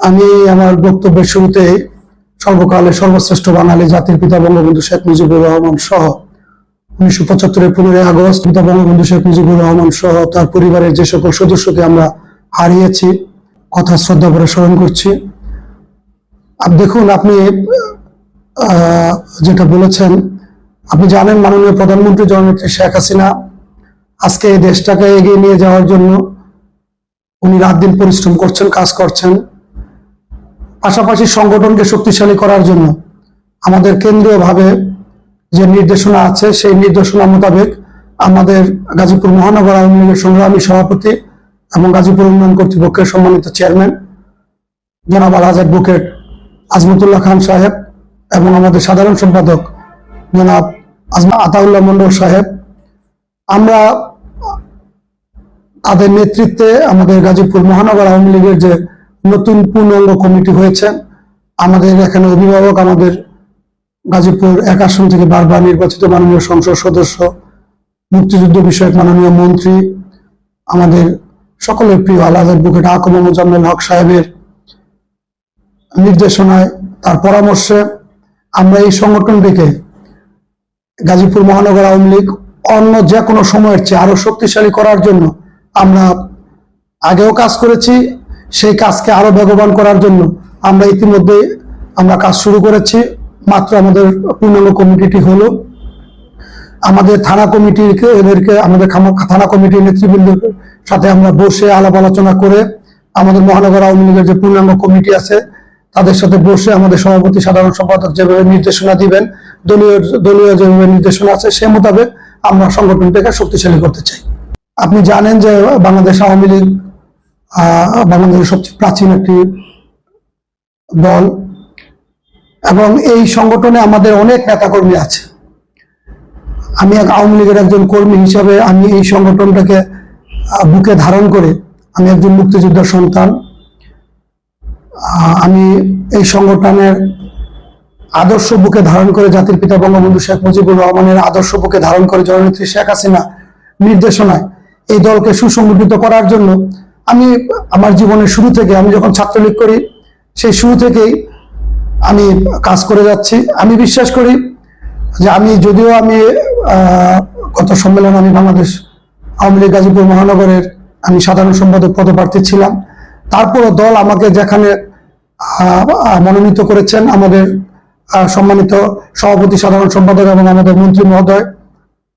আমি আমার বক্তব্যের শুরুতে সর্বকালের সর্বশ্রেষ্ঠ বাঙালি জাতির পিতা বঙ্গবন্ধু শেখ মুজিবুর রহমান সহ উনিশশো পঁচাত্তরের পনেরোই আগস্ট পিতা বঙ্গবন্ধু শেখ মুজিবুর রহমান সহ তার পরিবারের যে সকল সদস্যকে আমরা হারিয়েছি, কথা শ্রদ্ধা করে স্মরণ করছি। দেখুন, আপনি যেটা বলেছেন, আপনি জানেন মাননীয় প্রধানমন্ত্রী জননেত্রী শেখ হাসিনা আজকে এই দেশটাকে এগিয়ে নিয়ে যাওয়ার জন্য উনি রাত দিন পরিশ্রম করছেন, কাজ করছেন। পাশাপাশি সংগঠনকে শক্তিশালী করার জন্য আমাদের কেন্দ্রীয়ভাবে যে নির্দেশনা আছে, সেই নির্দেশনা মোতাবেক আমাদের গাজীপুর মহানগর আওয়ামী লীগের সংগ্রামী সভাপতি এবং গাজীপুর উন্নয়ন কর্তৃপক্ষের সম্মানিত চেয়ারম্যান জনাব আলহাজ অ্যাডভোকেট আজমতুল্লাহ খান সাহেব এবং আমাদের সাধারণ সম্পাদক জনাব আজমা আতাউল্লাহ মন্ডল সাহেব। আমরা তাদের নেতৃত্বে আমাদের গাজীপুর মহানগর আওয়ামী লীগের যে নতুন পূর্ণাঙ্গ কমিটি হয়েছে। আমাদের এখানে অভিভাবক, আমাদের গাজীপুর এক আসন থেকে বারবার নির্বাচিত মাননীয় সংসদ সদস্য, মুক্তিযুদ্ধ বিষয়ক মাননীয় মন্ত্রী, আমাদের সকলের প্রিয় আলাদ অ্যাডভোকেট আকম মোজাম্মেল হক সাহেবের নির্দেশনায় তার পরামর্শে আমরা এই সংগঠনটিকে গাজীপুর মহানগর আওয়ামী লীগ অন্য যে কোনো সময়ের চেয়ে আরও শক্তিশালী করার জন্য আমরা আগেও কাজ করেছি সেই কাজকে আরও বেগবান করার জন্য আমরা ইতিমধ্যে আমরা কাজ শুরু করেছি। মাত্র আমাদের পূর্ণাঙ্গ কমিটিটি হলো। আমাদের থানা কমিটিকে, এদেরকে, আমাদের থানা কমিটির নেতৃবৃন্দের সাথে আমরা বসে আলাপ আলোচনা করে আমাদের মহানগর আওয়ামী লীগের যে পূর্ণাঙ্গ কমিটি আছে, তাদের সাথে বসে আমাদের সভাপতি সাধারণ সম্পাদক যেভাবে নির্দেশনা দিবেন, দলীয় দলীয় যেভাবে নির্দেশনা আছে, সে মোতাবেক আমরা সংগঠনটাকে শক্তিশালী করতে চাই। আপনি জানেন যে বাংলাদেশ আওয়ামী লীগ বাংলাদেশের সবচেয়ে প্রাচীন একটি দল। এবং এই সংগঠনে আমাদের অনেক নেতাকর্মী আছে। আমি এক আওয়ামী লীগের একজন কর্মী হিসাবে আমি এই সংগঠনটাকে বুকে ধারণ করে আমি একজন মুক্তিযোদ্ধার সন্তান। আমি এই সংগঠনের আদর্শ বুকে ধারণ করে জাতির পিতা বঙ্গবন্ধু শেখ মুজিবুর রহমানের আদর্শ বুকে ধারণ করে জননেত্রী শেখ হাসিনা নির্দেশনায় এই দলকে সুসংগঠিত করার জন্য আমি আমার জীবনের শুরু থেকে আমি যখন ছাত্রলীগ করি, সেই শুরু থেকেই আমি কাজ করে যাচ্ছি। আমি বিশ্বাস করি যে আমি যদিও আমি গত সম্মেলনে আমি বাংলাদেশ আওয়ামী লীগ গাজীপুর মহানগরের আমি সাধারণ সম্পাদক পদপ্রার্থী ছিলাম। তারপরও দল আমাকে যেখানে মনোনীত করেছেন আমাদের সম্মানিত সভাপতি সাধারণ সম্পাদক এবং আমাদের মন্ত্রী মহোদয়,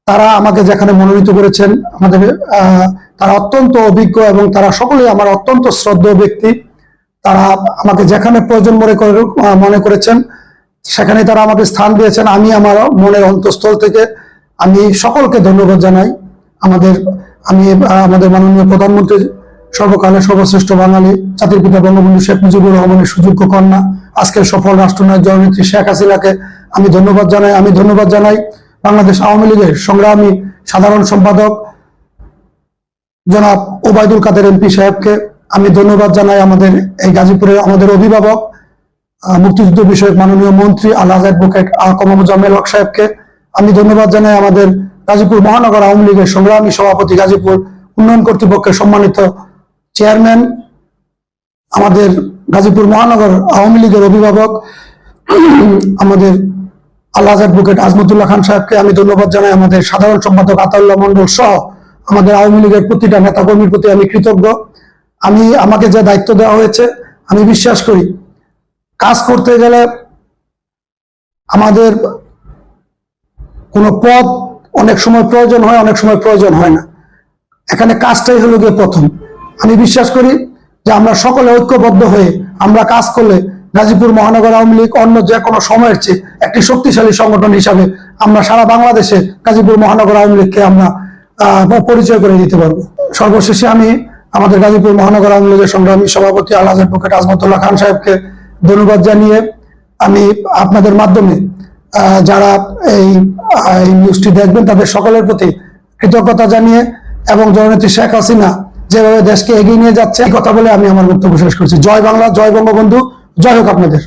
তারা আমাকে যেখানে মনোনীত করেছেন, আমাদের তারা অত্যন্ত অভিজ্ঞ এবং তারা সকলেই আমার অত্যন্ত শ্রদ্ধেয় ব্যক্তি। তারা আমাকে যেখানে প্রয়োজন মনে করে, মনে করেছেন, সেখানে তারা আমাকে স্থান দিয়েছেন। আমি আমার মনের অন্তঃস্থল থেকে আমি সকলকে ধন্যবাদ জানাই। আমাদের, আমি, আমাদের মাননীয় প্রধানমন্ত্রী, সর্বকালের সর্বশ্রেষ্ঠ বাঙালি, জাতির পিতা বঙ্গবন্ধু শেখ মুজিবুর রহমানের সুযোগ্য কন্যা, আজকের সফল রাষ্ট্রনায়ক জননেত্রী শেখ হাসিনাকে আমি ধন্যবাদ জানাই। আমি ধন্যবাদ জানাই বাংলাদেশ আওয়ামী লীগের সংগ্রামী সাধারণ সম্পাদক জনাব ওবায়দুল কাদের এমপি সাহেবকে আমি ধন্যবাদ জানাই আমাদের এই গাজীপুরের আমাদের অভিভাবক মুক্তিযুদ্ধ বিষয়ক মাননীয় মন্ত্রী আল্লাহ অ্যাডভোকেট আকম হক সাহেবকে আমি ধন্যবাদ জানাই আমাদের গাজীপুর মহানগর আওয়ামী লীগের সংগ্রামী সভাপতি গাজীপুর উন্নয়ন কর্তৃপক্ষের সম্মানিত চেয়ারম্যান, আমাদের গাজীপুর মহানগর আওয়ামী লীগের অভিভাবক, আমাদের আল্লাহ অ্যাডভোকেট আজমতুল্লাহ খান সাহেবকে আমি ধন্যবাদ জানাই, আমাদের সাধারণ সম্পাদক আতাউল্লাহ মন্ডল সহ আমাদের আওয়ামী লীগের প্রতিটা নেতাকর্মীর প্রতি আমি কৃতজ্ঞ। আমি, আমাকে যে দায়িত্ব দেওয়া হয়েছে, আমি বিশ্বাস করি, কাজ করতে গেলে আমাদের কোনো পদ অনেক সময় প্রয়োজন হয়, অনেক সময় প্রয়োজন হয় না। এখানে কাজটাই হলো গিয়ে প্রথম। আমি বিশ্বাস করি যে আমরা সকলে ঐক্যবদ্ধ হয়ে আমরা কাজ করলে গাজীপুর মহানগর আওয়ামী লীগ অন্য যে কোনো সময়ের চেয়ে একটি শক্তিশালী সংগঠন হিসাবে আমরা সারা বাংলাদেশে গাজীপুর মহানগর আওয়ামী লীগকে আমরা পরিচয় করে দিতে পারব। সর্বশেষে আমি আমাদের গাজীপুর মহানগর লীগের সংগ্রামী সভাপতি আল্লাহ অ্যাডভোকেট আজমতুল্লাহ খান সাহেবকে ধন্যবাদ জানিয়ে আমি আপনাদের মাধ্যমে যারা এই এই নিউজটি দেখবেন তাদের সকলের প্রতি কৃতজ্ঞতা জানিয়ে এবং জননেত্রী শেখ হাসিনা যেভাবে দেশকে এগিয়ে নিয়ে যাচ্ছে, এই কথা বলে আমি আমার বক্তব্য শেষ করছি। জয় বাংলা, জয় বঙ্গবন্ধু, জয় হোক আপনাদের।